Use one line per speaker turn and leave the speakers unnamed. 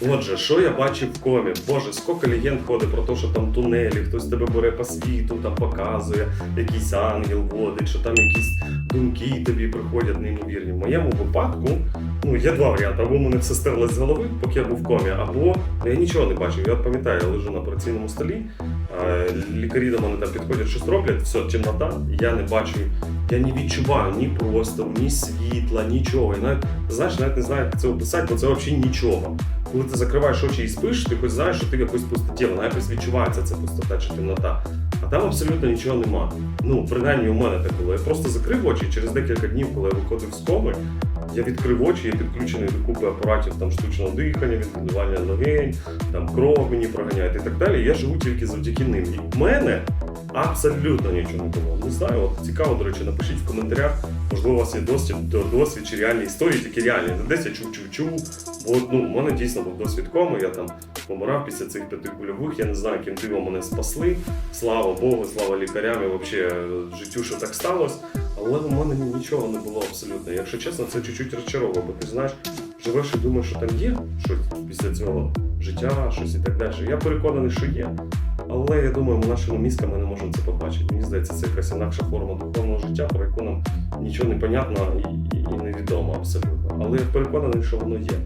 Отже, що я бачив в комі? Боже, скільки легенд ходить про те, що там тунелі, хтось тебе бере по світу, там показує, якийсь ангел водить, що там якісь думки тобі приходять неймовірні. В моєму випадку ну, є два варіанти. Або мене все стерлось з голови, поки я був в комі, або ну, я нічого не бачив. Я пам'ятаю, я лежу на операційному столі, лікарі до мене там підходять, щось роблять, все, темнота, я не бачу, я не відчуваю ні простору, ні світла, нічого. І навіть, знаєш, навіть не знаю, як це описати, бо це взагалі нічого. Коли ти закриваєш очі і спиш, ти хоч знаєш, що ти в якоїсь пустоті, вона якось відчувається ця пустота чи темнота. А там абсолютно нічого нема. Ну, принаймні у мене так було. Я просто закрив очі через декілька днів, коли я виходив з коми, я відкрив очі, я підключений до купи апаратів там штучного дихання, відбудування легень, там кров мені проганяють і так далі. Я живу тільки завдяки ним. І в мене абсолютно нічого не було. Не знаю, от цікаво, до речі, напишіть в коментарях. Можливо, у вас є досвід, до- досвід чи реальні історії, такі реальні. Десь я чув-чув-чув. Бо ну, у мене дійсно був досвід коми, я там помирав після цих п'яти кульових. Я не знаю, яким дивом мене спасли. Слава Богу, слава лікарям і взагалі життю, що так сталося. Але у мене нічого не було абсолютно. Якщо чесно, це чуть-чуть розчаровує, бо ти знаєш, живеш і думаєш, що там є щось після цього життя, щось і так далі. Я переконаний, що є. Але я думаю, ми нашими мізками не можемо це побачити. Мені здається, це якась інакша форма духовного життя, про яку нам нічого не понятно і, і, і невідомо абсолютно. Але я переконаний, що воно є.